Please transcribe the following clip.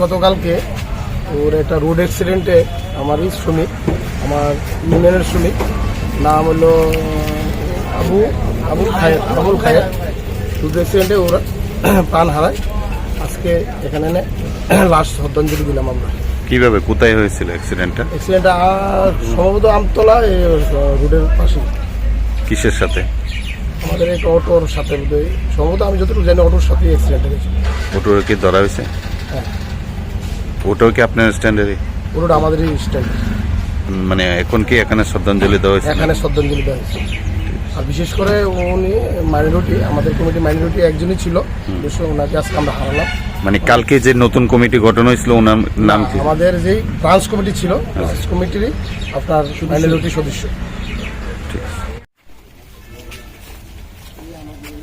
গতকালকে ওর একটা রোড অ্যাক্সিডেন্টে আমারই শ্রমিক আমার ইউনিয়নের শ্রমিক নাম হলো আবু আবুল খায়ের আবুল খায়ের। রোড অ্যাক্সিডেন্টে ওরা প্রাণ হারায়। আজকে এখানে এনে লাশ শ্রদ্ধাঞ্জলি দিলাম আমরা। কীভাবে কোথায় হয়েছিল অ্যাক্সিডেন্টটা অ্যাক্সিডেন্টটা সম্ভবত আমতলা রোডের পাশে কিসের সাথে? আমাদের একটা অটোর সাথে বোধহয়। সম্ভবত আমি যতটুকু জানি অটোর সাথে অ্যাক্সিডেন্ট হয়েছে। ওটোর কি ধরা হয়েছে? হ্যাঁ। ওটাও কি আপনার স্ট্যান্ডার্ডে পুরোটা আমাদেরই স্ট্যান্ড মানে এখন কি এখানে শ্রদ্ধাঞ্জলি দেওয়া হয়েছে? এখানে শ্রদ্ধাঞ্জলি দেওয়া হয়েছে। আর বিশেষ করে উনি মাইনরিটি আমাদের কমিটি মাইনরিটি একজনই ছিল। অবশ্য ওনাকে আজকে আমরা হারালাম। মানে কালকে যে নতুন কমিটি গঠন হয়েছিল ওনার নাম কি? আমাদের যেই ব্রাঞ্চ কমিটি ছিল ব্রাঞ্চ কমিটিরই আপনার মাইনরিটি সদস্য। আমাদের